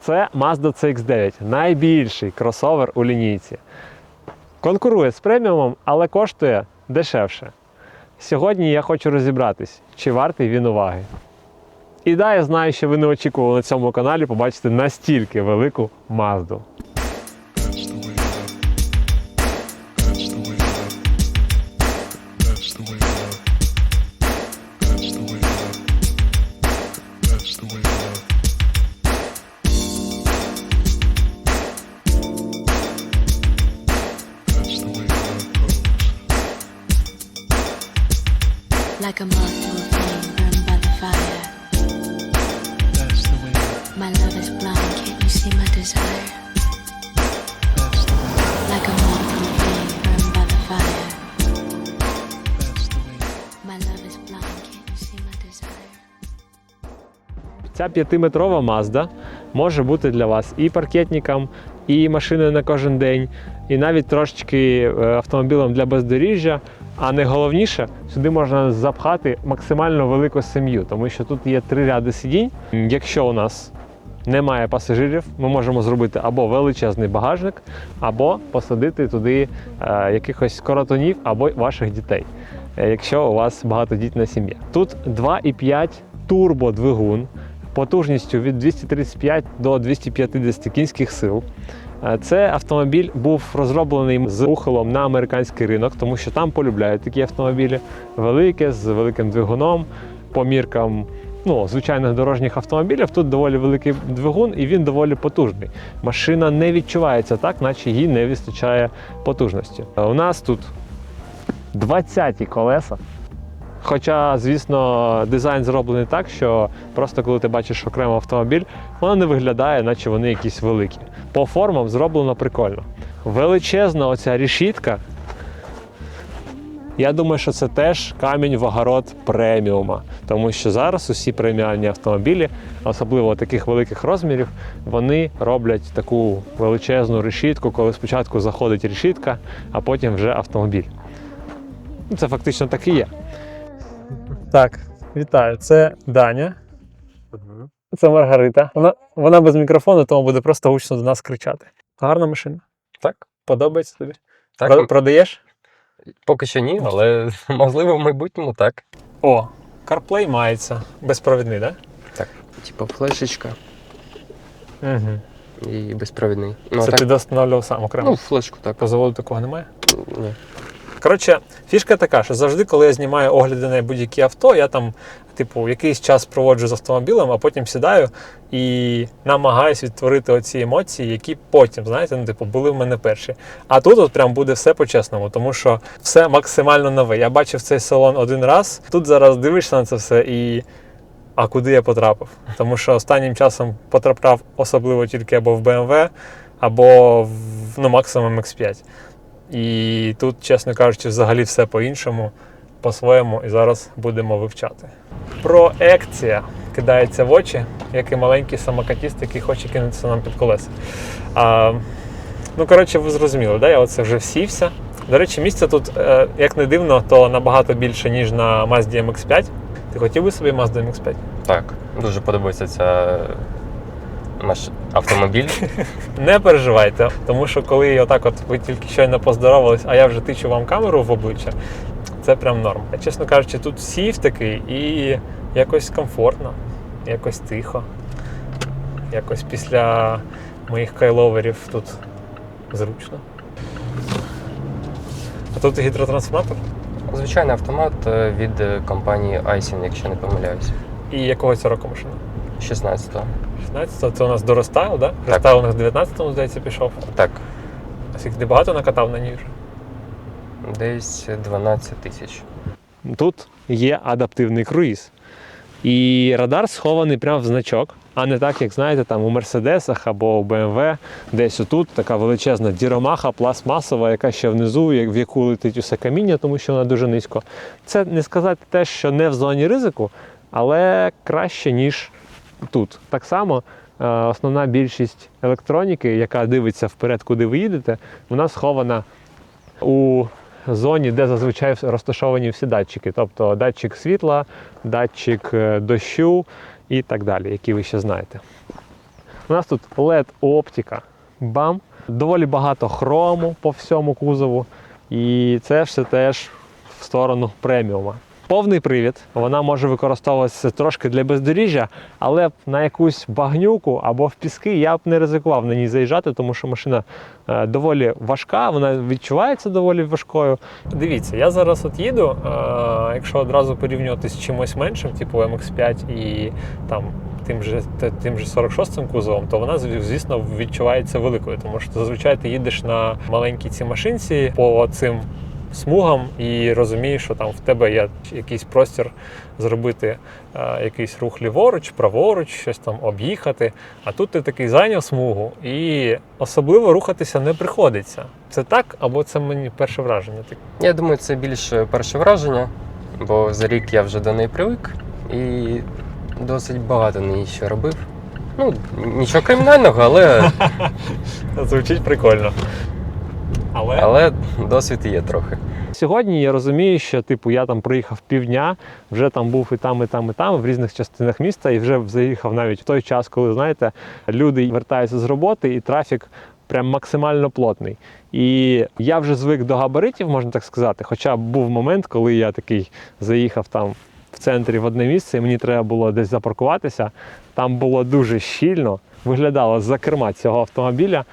Це Mazda CX9, найбільший кросовер у лінійці. Конкурує з преміумом, але коштує дешевше. Сьогодні я хочу розібратись, чи вартий він уваги. І да, я знаю, що ви не очікували на цьому каналі побачити настільки велику Мазду. Ця п'ятиметрова Mazda може бути для вас і паркетником, і машиною на кожен день, і навіть трошечки е, автомобілем для бездоріжжя. А найголовніше, сюди можна запхати максимально велику сім'ю, тому що тут є три ряди сидінь. Якщо у нас немає пасажирів, ми можемо зробити або величезний багажник, або посадити туди е, якихось коротунів або ваших дітей, е, якщо у вас багатодітна сім'я. Тут 2,5 турбодвигун потужністю від 235 до 250 кінських сил. Е, Це автомобіль був розроблений з ухилом на американський ринок, тому що там полюбляють такі автомобілі великі, з великим двигуном, по міркам ну, звичайних дорожніх автомобілів. Тут доволі великий двигун і він доволі потужний. Машина не відчувається так, наче їй не вистачає потужності. Е, У нас тут 20 колеса. Хоча, звісно, дизайн зроблений так, що просто коли ти бачиш окремо автомобіль, воно не виглядає, наче вони якісь великі. По формам зроблено прикольно. Величезна оця рішітка. Я думаю, що це теж камінь в огород преміума, тому що зараз усі преміальні автомобілі, особливо таких великих розмірів, вони роблять таку величезну решітку, коли спочатку заходить решітка, а потім вже автомобіль. Ну, Це фактично так і є. Так, вітаю. Це Даня. Це Маргарита. Вона, вона без мікрофону, тому буде просто гучно до нас кричати. Гарна машина. Так. Подобається тобі? Так, Про- Продаєш? поки що ні, але можливо в майбутньому так. О, CarPlay мається. Безпровідний, так? Так. Типу флешечка Угу. і безпровідний. Ну, Це так, ти достановлював сам окремо. ну, флешку так. По заводу такого немає? Ні. Коротше, фішка така, що завжди, коли я знімаю огляди на будь-які авто, я там, типу, якийсь час проводжу з автомобілем, а потім сідаю і намагаюсь відтворити оці емоції, які потім, знаєте, ну, типу, були в мене перші. А тут от прям буде все по-чесному, тому що все максимально нове. Я бачив цей салон один раз. Тут зараз дивишся на це все і. А куди я потрапив? Тому що останнім часом потрапляв особливо тільки або в BMW, або в ну, максимум X5. І тут, чесно кажучи, взагалі все по-іншому, по-своєму, і зараз будемо вивчати. Проекція кидається в очі, як і маленький самокатіст, який хоче кинутися нам під колеса. А, ну, коротше, ви зрозуміли, да? я оце вже всівся. До речі, місця тут, е, як не дивно, то набагато більше, ніж на Mazda MX5. Ти хотів би собі Mazda MX5? Так, дуже подобається ця наш автомобіль. Не переживайте, тому що коли отак от ви тільки щойно поздоровались, а я вже тичу вам камеру в обличчя, це прям норм. Чесно кажучи, тут сів такий і якось комфортно, якось тихо. Якось після моїх кайловерів тут зручно. А тут гідротрансформатор. Звичайний автомат е, від е, компанії Aisin, якщо не помиляюсь. І якого це року машина? 16-го. 16-го це у нас до Рестайл, да? Рестайл у нас в 19-му, здається, пішов. Так, А скільки ти багато накатав на ній вже? десь 12 тисяч. Тут є адаптивний круїз. І радар схований прямо в значок, а не так, як знаєте, там у Мерседесах або у BMW, десь отут така величезна діромаха пластмасова, яка ще внизу, в яку летить усе каміння, тому що вона дуже низько. Це не сказати те, що не в зоні ризику, але краще, ніж тут. Так само е, основна більшість електроніки, яка дивиться вперед, куди ви їдете, вона схована у зоні, де зазвичай розташовані всі датчики, тобто датчик світла, датчик е, дощу і так далі, які ви ще знаєте. У нас тут LED оптика, бам, доволі багато хрому по всьому кузову. І це все теж в сторону преміума. Повний привід, вона може використовуватися трошки для бездоріжжя, але на якусь багнюку або в піски я б не ризикував на ній заїжджати, тому що машина е, доволі важка, вона відчувається доволі важкою. Дивіться, я зараз от їду, е, якщо одразу порівнювати з чимось меншим, типу MX5 і там тим же, тим же 46-м кузовом, то вона, звісно, відчувається великою, тому що зазвичай ти їдеш на маленькій цій машинці по цим смугам і розумієш, що там в тебе є якийсь простір зробити е, якийсь рух ліворуч, праворуч, щось там об'їхати. А тут ти такий зайняв смугу, і особливо рухатися не приходиться. Це так, або це мені перше враження? Я думаю, це більше перше враження, бо за рік я вже до неї привик і досить багато ній ще робив. Ну, нічого кримінального, але, Звучить прикольно. Але але досвід є трохи. Сьогодні я розумію, що типу я там приїхав півдня, вже там був і там, і там, і там, в різних частинах міста, і вже заїхав навіть в той час, коли знаєте, люди вертаються з роботи, і трафік прям максимально плотний. І я вже звик до габаритів, можна так сказати. Хоча був момент, коли я такий заїхав там в центрі в одне місце, і мені треба було десь запаркуватися. Там було дуже щільно, виглядало з-за керма цього автомобіля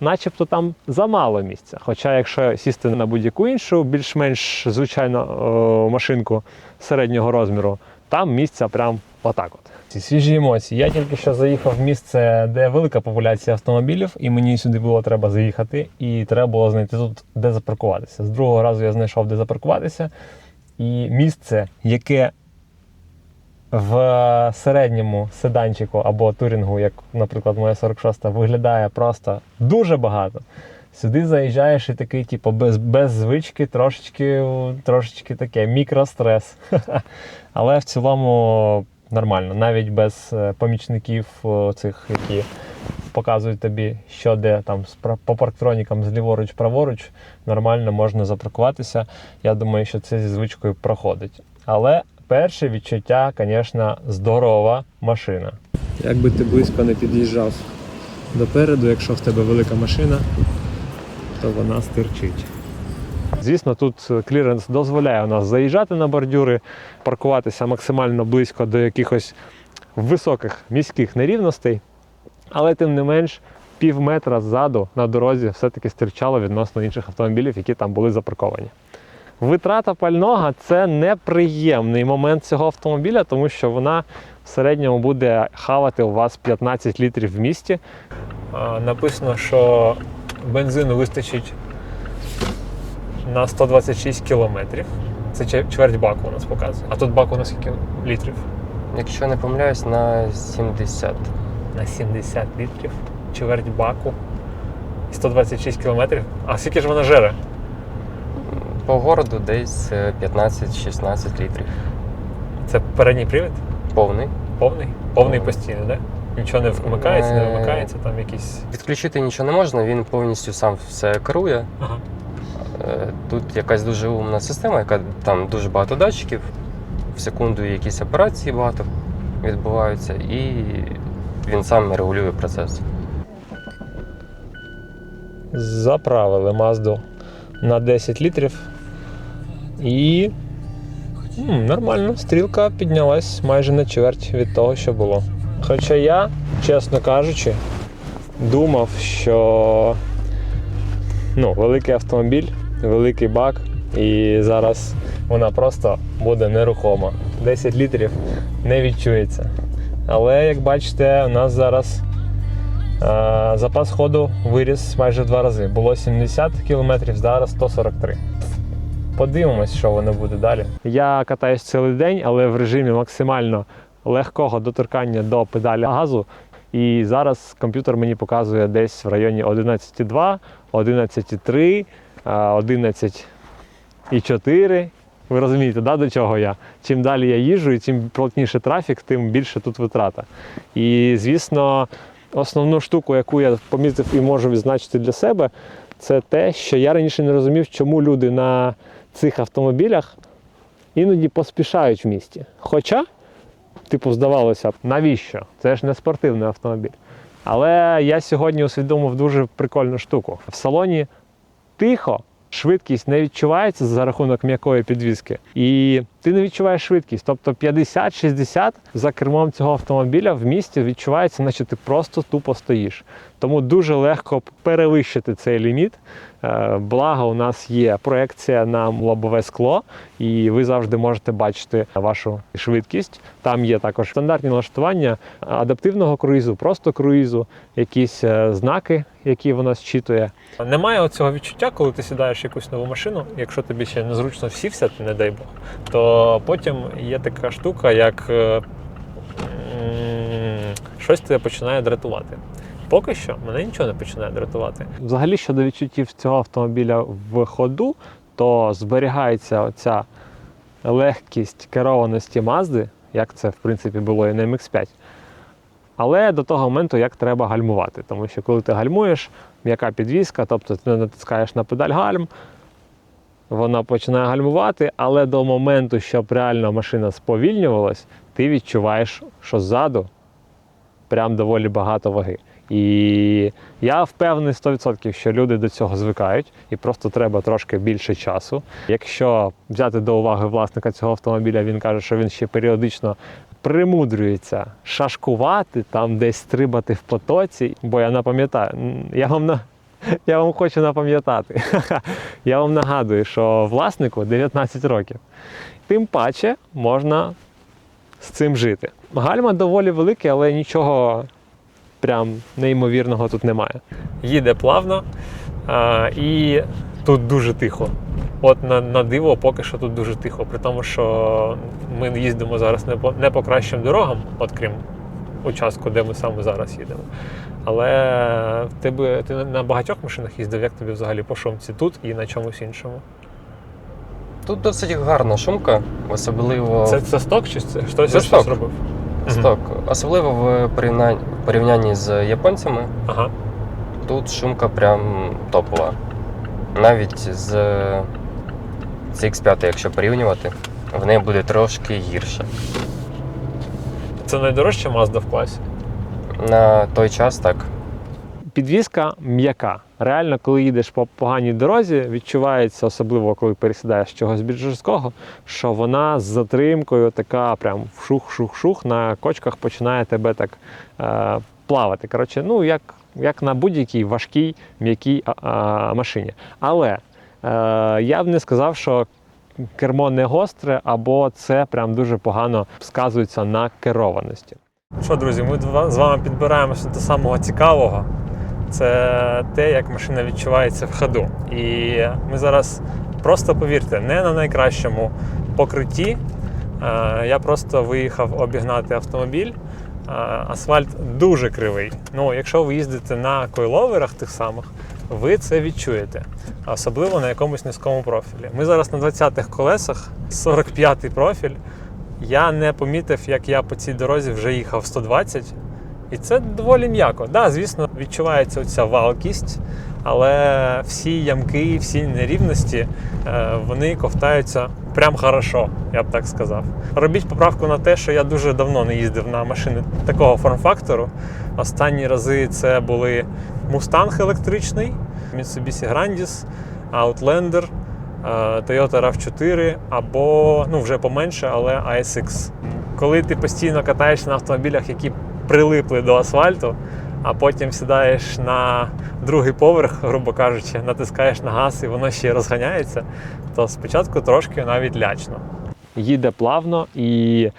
начебто там замало місця. Хоча, якщо сісти на будь-яку іншу, більш-менш звичайну о, машинку середнього розміру, там місця прям отак от. Ці свіжі емоції. Я тільки що заїхав в місце, де велика популяція автомобілів, і мені сюди було треба заїхати, і треба було знайти тут, де запаркуватися. З другого разу я знайшов, де запаркуватися. І місце, яке в середньому седанчику або турінгу, як, наприклад, моя 46 виглядає просто дуже багато. Сюди заїжджаєш і такий, типу, без, без звички, трошечки, трошечки таке, мікрострес. Але в цілому нормально, навіть без е, помічників цих, які показують тобі, що де там з по парктронікам зліворуч, праворуч, нормально можна запаркуватися. Я думаю, що це зі звичкою проходить. Але перше відчуття, звісно, здорова машина. Якби ти близько не під'їжджав допереду, якщо в тебе велика машина, то вона стирчить. Звісно, тут кліренс дозволяє у нас заїжджати на бордюри, паркуватися максимально близько до якихось високих міських нерівностей, але тим не менш пів метра ззаду на дорозі все-таки стирчало відносно інших автомобілів, які там були запарковані. Витрата пального це неприємний момент цього автомобіля, тому що вона в середньому буде хавати у вас 15 літрів в місті. Написано, що бензину вистачить на 126 кілометрів. Це чверть баку у нас показує. А тут баку на скільки літрів? Якщо не помиляюсь, на 70. На 70 літрів. Чверть баку. 126 кілометрів. А скільки ж вона жере? По городу десь е, 15-16 літрів. Це передній привід? Повний. Повний? Повний Повний. постійно, так? Да? Нічого не вмикається, не Е. вимикається, там якісь. Відключити нічого не можна, він повністю сам все керує. Ага. Е, Тут якась дуже умна система, яка там дуже багато датчиків. В секунду якісь операції багато відбуваються, і він сам регулює процес. Заправили Мазду на 10 літрів. І м, нормально, стрілка піднялась майже на чверть від того, що було. Хоча я, чесно кажучи, думав, що ну, великий автомобіль, великий бак, і зараз вона просто буде нерухома. 10 літрів не відчується. Але як бачите, у нас зараз Е, Запас ходу виріс майже в два рази. Було 70 км, зараз 143. Подивимось, що воно буде далі. Я катаюсь цілий день, але в режимі максимально легкого доторкання до педалі газу. І зараз комп'ютер мені показує десь в районі 11,2, 11,3, е, 11,4. Ви розумієте, да, до чого я? Чим далі я їжджу, і чим плотніше трафік, тим більше тут витрата. І звісно, основну штуку, яку я помітив і можу відзначити для себе, це те, що я раніше не розумів, чому люди на цих автомобілях іноді поспішають в місті. Хоча, типу, здавалося б, навіщо? Це ж не спортивний автомобіль. Але я сьогодні усвідомив дуже прикольну штуку. В салоні тихо, швидкість не відчувається за рахунок м'якої підвіски. І ти не відчуваєш швидкість. Тобто 50-60 за кермом цього автомобіля в місті відчувається, наче ти просто тупо стоїш. Тому дуже легко перевищити цей ліміт. Е, Благо, у нас є проекція на лобове скло, і ви завжди можете бачити вашу швидкість. Там є також стандартні налаштування адаптивного круїзу, просто круїзу, якісь е, знаки, які воно зчитує. Немає оцього відчуття, коли ти сідаєш якусь нову машину, якщо тобі ще незручно сівся, не дай Бог, то потім є така штука, як е, щось тебе починає дратувати. Поки що мене нічого не починає дратувати. Взагалі, щодо відчуттів цього автомобіля в ходу, то зберігається оця легкість керованості Мазди, як це в принципі було і на MX5. Але до того моменту, як треба гальмувати. Тому що коли ти гальмуєш, м'яка підвіска, тобто ти натискаєш на педаль гальм, вона починає гальмувати, але до моменту, щоб реально машина сповільнювалась, ти відчуваєш, що ззаду прям доволі багато ваги. І я впевнений 100%, що люди до цього звикають, і просто треба трошки більше часу. Якщо взяти до уваги власника цього автомобіля, він каже, що він ще періодично примудрюється шашкувати, там десь стрибати в потоці. Бо я напам'ятаю, я вам. Я вам хочу напам'ятати. Я вам нагадую, що власнику 19 років. Тим паче можна з цим жити. Гальма доволі велике, але нічого прям неймовірного тут немає. Їде плавно а, і тут дуже тихо. От на, на диво, поки що тут дуже тихо. При тому, що ми їздимо зараз не по, не по кращим дорогам, от крім участку, де ми саме зараз їдемо. Але в тебе ти на- багатьох машинах їздив, як тобі взагалі по шумці тут і на чомусь іншому? Тут досить гарна шумка, особливо Це, це сток чи це хтось Це щось сток. робив? сток. Особливо в порівнянні, порівнянні з японцями. Ага. Тут шумка прям топова. Навіть з CX5, якщо порівнювати, в неї буде трошки гірше. Це найдорожча Mazda в класі. На той час так. Підвізка м'яка. Реально, коли їдеш по поганій дорозі, відчувається, особливо коли пересідаєш чогось більш жорсткого, що вона з затримкою така прям шух-шух-шух на кочках починає тебе так е, плавати. Коротше, ну як, як на будь-якій важкій м'якій машині. Але е, я б не сказав, що кермо не гостре, або це прям дуже погано сказується на керованості. Що, друзі, ми з вами підбираємося до самого цікавого. Це те, як машина відчувається в ходу. І ми зараз просто повірте, не на найкращому покритті. Е, Я просто виїхав обігнати автомобіль. Е, Асфальт дуже кривий. Ну, якщо ви їздите на койловерах тих самих, ви це відчуєте, особливо на якомусь низькому профілі. Ми зараз на 20-х колесах, 45-й профіль. Я не помітив, як я по цій дорозі вже їхав 120, і це доволі м'яко. Да, звісно, відчувається оця валкість, але всі ямки, всі нерівності е, вони ковтаються прям хорошо, я б так сказав. Робіть поправку на те, що я дуже давно не їздив на машини такого форм-фактору. Останні рази це були Mustang електричний, Mitsubishi Grandis, Outlander, Toyota RAV4 або ну вже поменше, але ASX. Коли ти постійно катаєшся на автомобілях, які прилипли до асфальту, а потім сідаєш на другий поверх, грубо кажучи, натискаєш на газ і воно ще розганяється, то спочатку трошки навіть лячно. Їде плавно і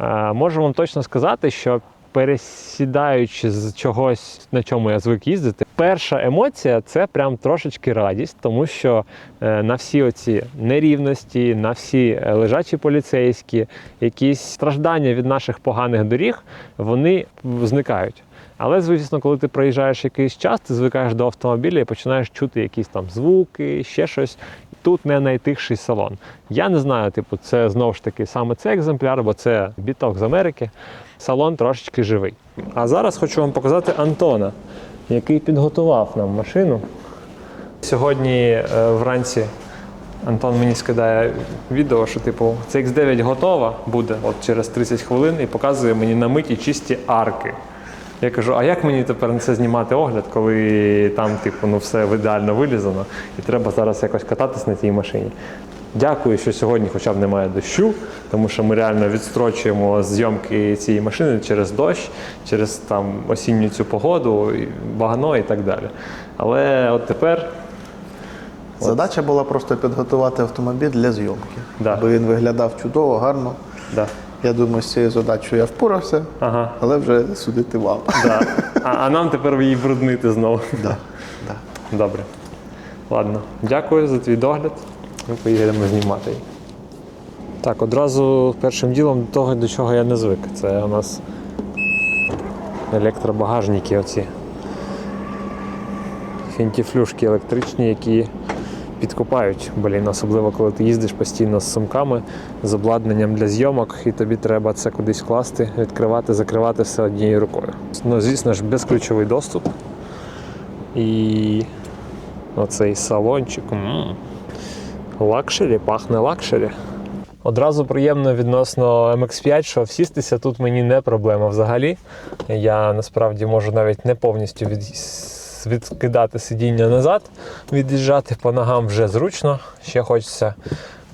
е, можу вам точно сказати, що пересідаючи з чогось, на чому я звик їздити, перша емоція це прям трошечки радість, тому що е, на всі оці нерівності, на всі е, лежачі поліцейські, якісь страждання від наших поганих доріг, вони зникають. Але, звісно, коли ти проїжджаєш якийсь час, ти звикаєш до автомобіля і починаєш чути якісь там звуки, ще щось. Тут не найтихший салон. Я не знаю, типу, це знову ж таки саме цей екземпляр, бо це біток з Америки. Салон трошечки живий. А зараз хочу вам показати Антона, який підготував нам машину. Сьогодні е, вранці Антон мені скидає відео, що типу це X9 готова буде от через 30 хвилин і показує мені на миті чисті арки. Я кажу, а як мені тепер на це знімати огляд, коли там, типу, ну все ідеально вилізано, і треба зараз якось кататись на цій машині. Дякую, що сьогодні хоча б немає дощу, тому що ми реально відстрочуємо зйомки цієї машини через дощ, через там осінню цю погоду, і багано і так далі. Але от тепер Задача була просто підготувати автомобіль для зйомки, Да. аби він виглядав чудово, гарно. да. Я думаю, з цією задачею я впорався, Ага. але вже судити вам. Да. А, а нам тепер її бруднити знову. Да. Да. Добре. Ладно, дякую за твій догляд. Ми поїдемо знімати. Так, одразу першим ділом до того, до чого я не звик. Це у нас електробагажники оці. Фінтіфлюшки електричні, які підкопають, блін, особливо коли ти їздиш постійно з сумками, з обладнанням для зйомок, і тобі треба це кудись вкласти, відкривати, закривати все однією рукою. Ну, звісно ж, безключовий доступ. І оцей салончик. м Лакшері, пахне лакшері. Одразу приємно відносно MX5, що всістися тут мені не проблема взагалі. Я насправді можу навіть не повністю від... відкидати сидіння назад, від'їжджати по ногам вже зручно. Ще хочеться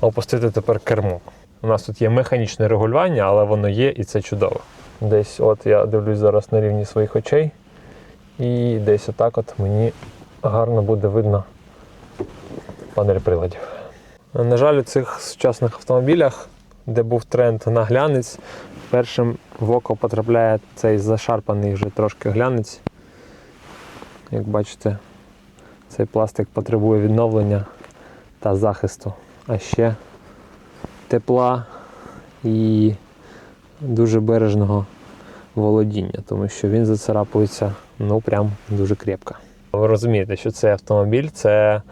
опустити тепер кермо. У нас тут є механічне регулювання, але воно є і це чудово. Десь от я дивлюсь зараз на рівні своїх очей. І десь отак от мені гарно буде видно панель приладів. На жаль, у цих сучасних автомобілях, де був тренд на глянець, першим в око потрапляє цей зашарпаний вже трошки глянець. Як бачите, цей пластик потребує відновлення та захисту, а ще тепла і дуже бережного володіння, тому що він зацарапується ну прям дуже крепко. Ви розумієте, що цей автомобіль це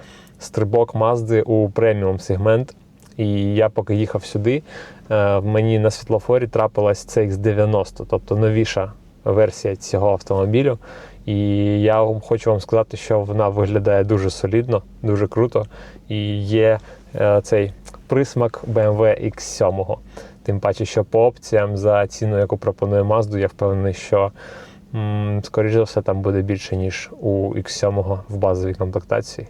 стрибок Мазди у преміум сегмент. І я поки їхав сюди, е, мені на світлофорі трапилась CX90, тобто новіша версія цього автомобілю. І я хочу вам сказати, що вона виглядає дуже солідно, дуже круто. І є е, цей присмак BMW X7. Тим паче, що по опціям за ціну, яку пропонує Mazda, я впевнений, що скоріш за все там буде більше, ніж у X7 в базовій комплектації.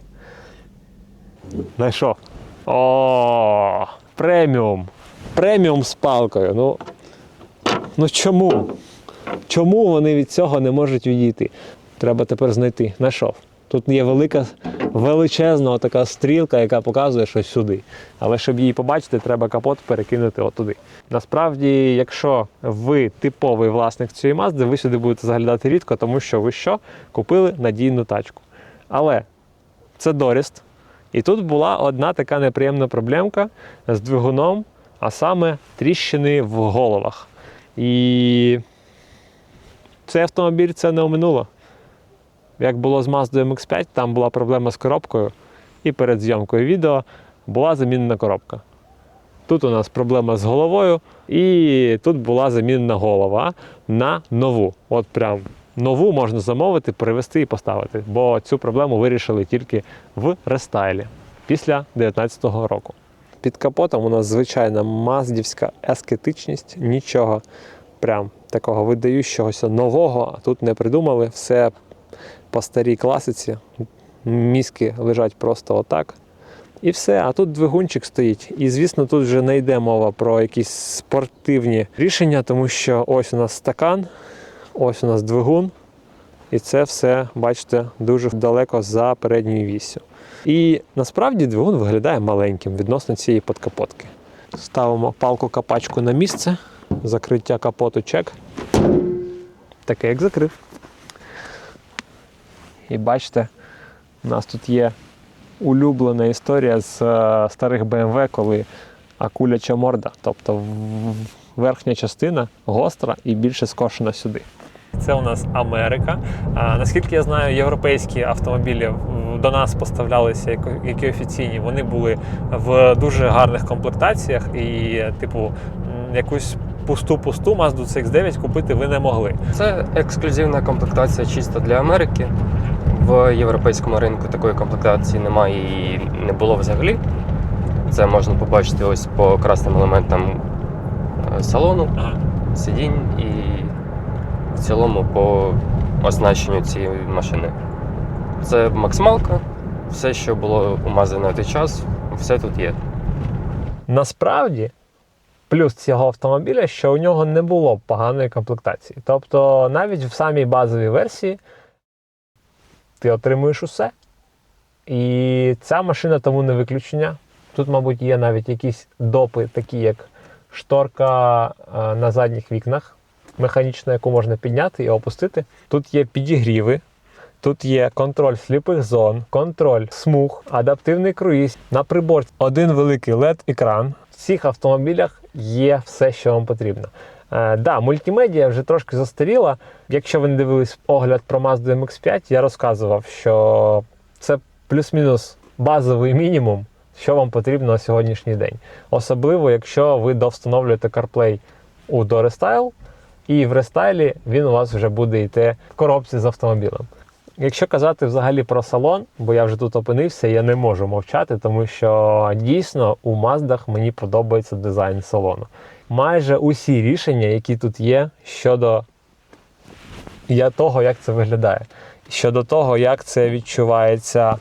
Знайшов. О, преміум. Преміум з палкою. Ну, ну чому? Чому вони від цього не можуть відійти? Треба тепер знайти. Знайшов. Тут є велика, величезна така стрілка, яка показує щось сюди. Але щоб її побачити, треба капот перекинути отуди. Насправді, якщо ви типовий власник цієї мазди, ви сюди будете заглядати рідко, тому що ви що? Купили надійну тачку. Але це доріст. І тут була одна така неприємна проблемка з двигуном, а саме тріщини в головах. І цей автомобіль це не оминуло. Як було з Mazda MX5, там була проблема з коробкою, і перед зйомкою відео була замінена коробка. Тут у нас проблема з головою, і тут була замінена голова на нову. От прям нову можна замовити, привезти і поставити, бо цю проблему вирішили тільки в рестайлі після 2019 року. Під капотом у нас звичайна маздівська ескетичність, нічого прям такого видающогося нового тут не придумали. Все по старій класиці. Мізки лежать просто отак. І все, а тут двигунчик стоїть. І звісно, тут вже не йде мова про якісь спортивні рішення, тому що ось у нас стакан, ось у нас двигун, і це все, бачите, дуже далеко за передньою віссю. І насправді двигун виглядає маленьким відносно цієї подкапотки. Ставимо палку капачку на місце, закриття капоту чек. Таке, як закрив. І бачите, у нас тут є улюблена історія з е, старих BMW, коли акуляча морда, тобто верхня частина гостра і більше скошена сюди. Це у нас Америка. А, наскільки я знаю, європейські автомобілі до нас поставлялися як, які офіційні. Вони були в дуже гарних комплектаціях і, типу, якусь пусту-пусту Mazda CX-9 купити ви не могли. Це ексклюзивна комплектація чисто для Америки. В європейському ринку такої комплектації немає і не було взагалі. Це можна побачити ось по красним елементам е, салону, Ага. сидінь і в цілому по оснащенню цієї машини. Це максималка, все, що було у Mazda на той час, все тут є. Насправді, плюс цього автомобіля, що у нього не було поганої комплектації. Тобто, навіть в самій базовій версії ти отримуєш усе. І ця машина тому не виключення. Тут, мабуть, є навіть якісь допи, такі як шторка е, на задніх вікнах, механічна, яку можна підняти і опустити. Тут є підігріви, Тут є контроль сліпих зон, контроль смуг, адаптивний круїз. На приборці один великий LED-екран. В цих автомобілях є все, що вам потрібно. Е, да, мультимедіа вже трошки застаріла. Якщо ви не дивились огляд про Mazda MX5, я розказував, що це плюс-мінус базовий мінімум, що вам потрібно на сьогоднішній день. Особливо, якщо ви довстановлюєте CarPlay у Restyle, і в рестайлі він у вас вже буде йти в коробці з автомобілем. Якщо казати взагалі про салон, бо я вже тут опинився, я не можу мовчати, тому що дійсно у Маздах мені подобається дизайн салону. Майже усі рішення, які тут є, щодо я того, як це виглядає, щодо того, як це відчувається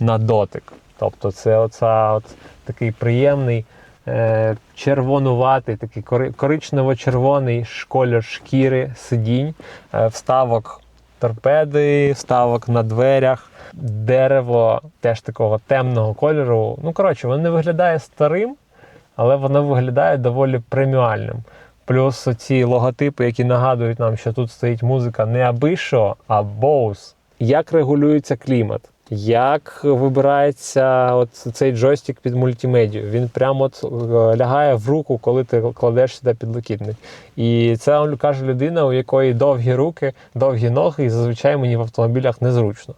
на дотик. Тобто, це оця от такий приємний червонуватий, такий коричнево-червоний колір шкіри сидінь, е, вставок торпеди, вставок на дверях, дерево теж такого темного кольору. Ну, коротше, воно не виглядає старим, але воно виглядає доволі преміальним. Плюс ці логотипи, які нагадують нам, що тут стоїть музика не аби що, а Bose. Як регулюється клімат? Як вибирається от цей джойстик під мультимедію? Він прямо от е, лягає в руку, коли ти кладеш сюди підлокітник. І це каже людина, у якої довгі руки, довгі ноги, і зазвичай мені в автомобілях незручно.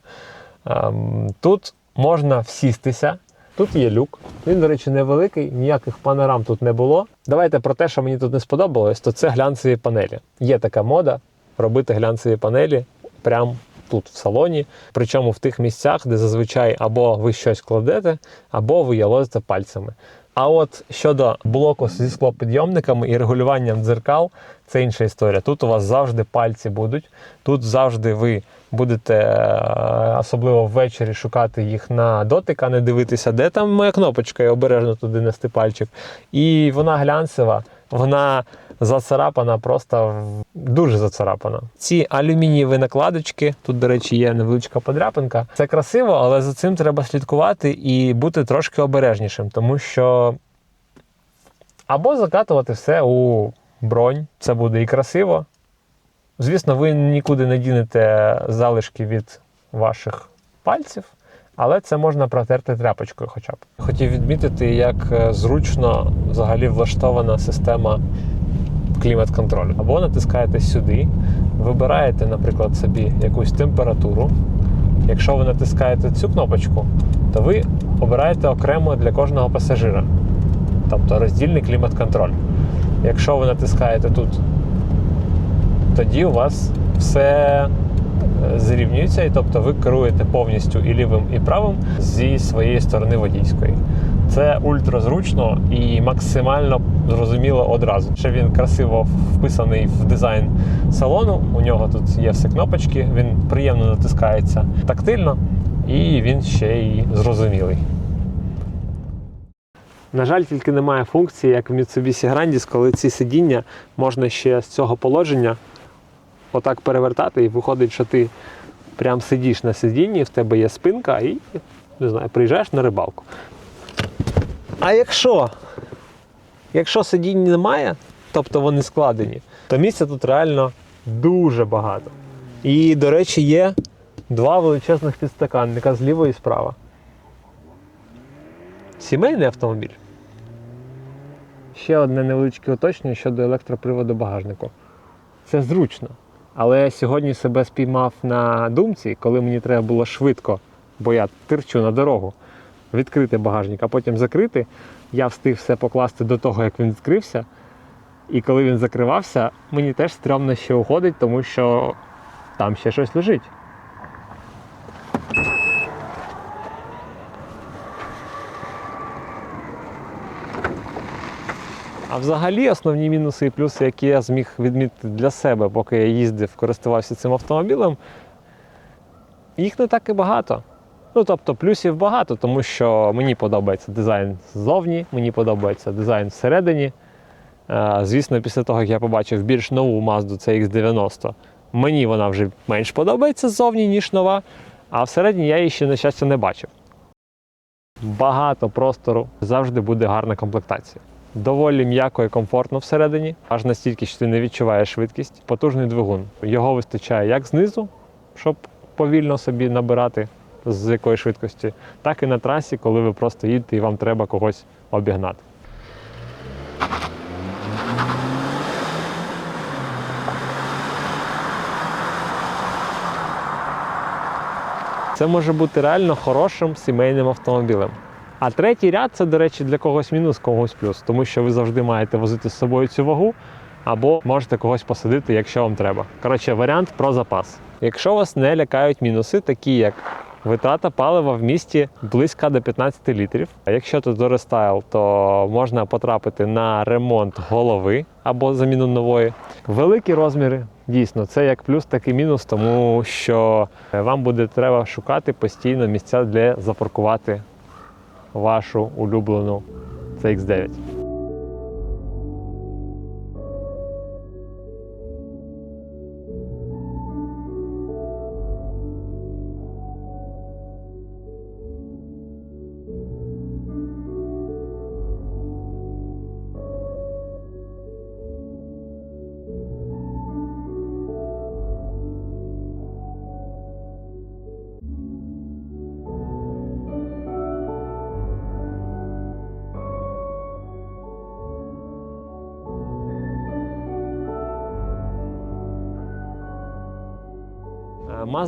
Ем, Тут можна всістися. Тут є люк. Він, до речі, невеликий, ніяких панорам тут не було. Давайте про те, що мені тут не сподобалось, то це глянцеві панелі. Є така мода робити глянцеві панелі прямо тут, в салоні. Причому в тих місцях, де зазвичай або ви щось кладете, або ви ялозите пальцями. А от щодо блоку зі склопідйомниками і регулюванням дзеркал, це інша історія. Тут у вас завжди пальці будуть, тут завжди ви будете, е, особливо ввечері, шукати їх на дотик, а не дивитися, де там моя кнопочка, і обережно туди нести пальчик. І вона глянцева, вона зацарапана, просто дуже зацарапана. Ці алюмінієві накладочки, тут, до речі, є невеличка подряпинка. Це красиво, але за цим треба слідкувати і бути трошки обережнішим, тому що або закатувати все у бронь, це буде і красиво. Звісно, ви нікуди не дінете залишки від ваших пальців, але це можна протерти тряпочкою хоча б. Хотів відмітити, як е, зручно взагалі влаштована система клімат-контролю. Або натискаєте сюди, вибираєте, наприклад, собі якусь температуру. Якщо ви натискаєте цю кнопочку, то ви обираєте окремо для кожного пасажира, тобто роздільний клімат-контроль. Якщо ви натискаєте тут, тоді у вас все зрівнюється, і тобто ви керуєте повністю і лівим, і правим зі своєї сторони водійської. Це ультразручно і максимально зрозуміло одразу. Ще він красиво вписаний в дизайн салону. У нього тут є все кнопочки, він приємно натискається тактильно, і він ще й зрозумілий. На жаль, тільки немає функції, як в Mitsubishi Grandis, коли ці сидіння можна ще з цього положення отак перевертати, і виходить, що ти прям сидиш на сидінні, в тебе є спинка і не знаю, приїжджаєш на рибалку. А якщо, якщо сидінь немає, тобто вони складені, то місця тут реально дуже багато. І, до речі, є два величезних підстаканника зліва і справа. Сімейний автомобіль. Ще одне невеличке уточнення щодо електроприводу багажнику. Це зручно. Але сьогодні себе спіймав на думці, коли мені треба було швидко, бо я тирчу на дорогу, відкрити багажник, а потім закрити. Я встиг все покласти до того, як він відкрився. І коли він закривався, мені теж стрьомно ще уходить, тому що там ще щось лежить. А взагалі основні мінуси і плюси, які я зміг відмітити для себе, поки я їздив, користувався цим автомобілем, їх не так і багато. Ну, тобто плюсів багато, тому що мені подобається дизайн ззовні, мені подобається дизайн всередині. Е, Звісно, після того, як я побачив більш нову Mazda CX-90, мені вона вже менш подобається ззовні, ніж нова, а всередині я її ще, на щастя, не бачив. Багато простору, завжди буде гарна комплектація. Доволі м'яко і комфортно всередині, аж настільки, що ти не відчуваєш швидкість. Потужний двигун. Його вистачає як знизу, щоб повільно собі набирати з якої швидкості, так і на трасі, коли ви просто їдете і вам треба когось обігнати. Це може бути реально хорошим сімейним автомобілем. А третій ряд це, до речі, для когось мінус, когось плюс, тому що ви завжди маєте возити з собою цю вагу, або можете когось посадити, якщо вам треба. Коротше, варіант про запас. Якщо вас не лякають мінуси, такі як витрата палива в місті близька до 15 літрів. А якщо тут дорестайл, то можна потрапити на ремонт голови або заміну нової. Великі розміри, дійсно, це як плюс, так і мінус, тому що вам буде треба шукати постійно місця для запаркувати вашу улюблену CX9.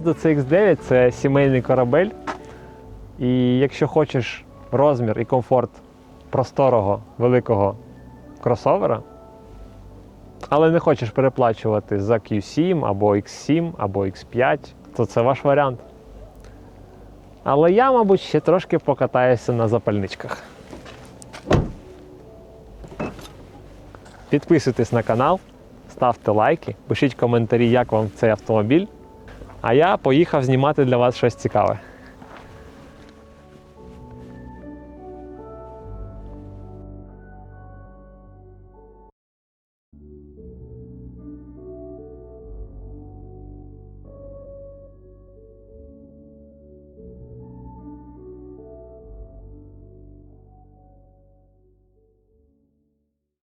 Mazda CX9 це сімейний корабель. І якщо хочеш розмір і комфорт просторого великого кросовера, але не хочеш переплачувати за Q7 або X7 або X5, то це ваш варіант. Але я, мабуть, ще трошки покатаюся на запальничках. Підписуйтесь на канал, ставте лайки, пишіть коментарі, як вам цей автомобіль. А я поїхав знімати для вас щось цікаве.